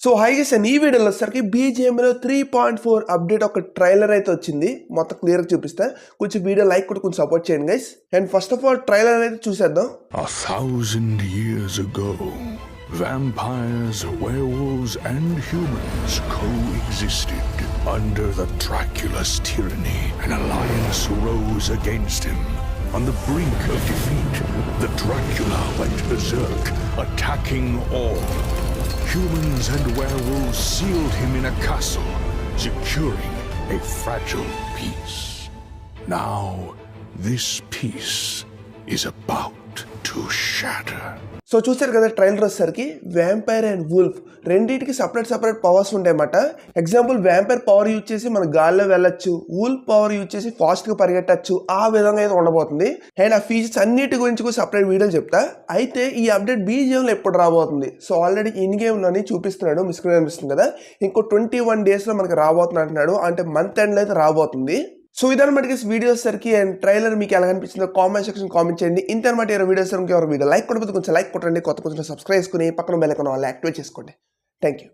So high చేసాను ఈ వీడియోలో వచ్చేసరికి బీజిఎంలో త్రీ పాయింట్ ఫోర్ అప్డేట్ ఒక ట్రైలర్ అయితే వచ్చింది మొత్తం క్లియర్గా చూపిస్తా కొంచెం వీడియో లైక్ కూడా కొంచెం సపోర్ట్ చేయండి guys and first of all trailer అయితే చూసేద్దాం A thousand years ago, vampires, werewolves, and humans coexisted. Under the Dracula's tyranny, an alliance rose against him. On the brink of defeat, the Dracula went berserk, attacking all. Humans and werewolves sealed him in a castle, securing a fragile peace. Now, this peace is about to shatter. So చూసారు కదా trailer వచ్చేసరికి vampire and wolf రెండింటికి separate separate powers ఉంటాయన్నమాట example vampire power use చేసి మన గాల్లో వెళ్ళొచ్చు wolf power use చేసి ఫాస్ట్గా పరిగెట్టచ్చు ఆ విధంగా అయితే ఉండబోతుంది. అండ్ ఆ ఫీచర్స్ అన్నిటి గురించి కూడా సపరేట్ వీడియోలు చెప్తా. అయితే ఈ అప్డేట్ బీజిఎంలో ఎప్పుడు రాబోతుంది? సో ఆల్రెడీ ఇన్ గేమ్లోని చూపిస్తున్నాడు మిస్ స్క్రీన్ అనిపిస్తుంది కదా. ఇంకో ట్వంటీ వన్ డేస్లో మనకి రాబోతుంది అంటున్నాడు. అంటే మంత్ ఎండ్లో అయితే రాబోతుంది. సో ఇదన్నమాట వీడియో సరికి అండ్ ట్రైలర్ మీకు ఎలా అనిపించిందో కామెంట్ సెక్షన్ కామెంట్ చేయండి. ఇంతనమాట ఎవరు వీడియోస్ ఎవరు వీడియో లైక్ కొట్టకపోతే కొంచెం లైక్ కొట్టండి. కొత్త కొంచెం సబ్స్క్రైబ్ చేసుకుని పక్కన బెల్ ఐకాన్ వాళ్ళు యాక్టివేట్ చేసుకోండి. Thank you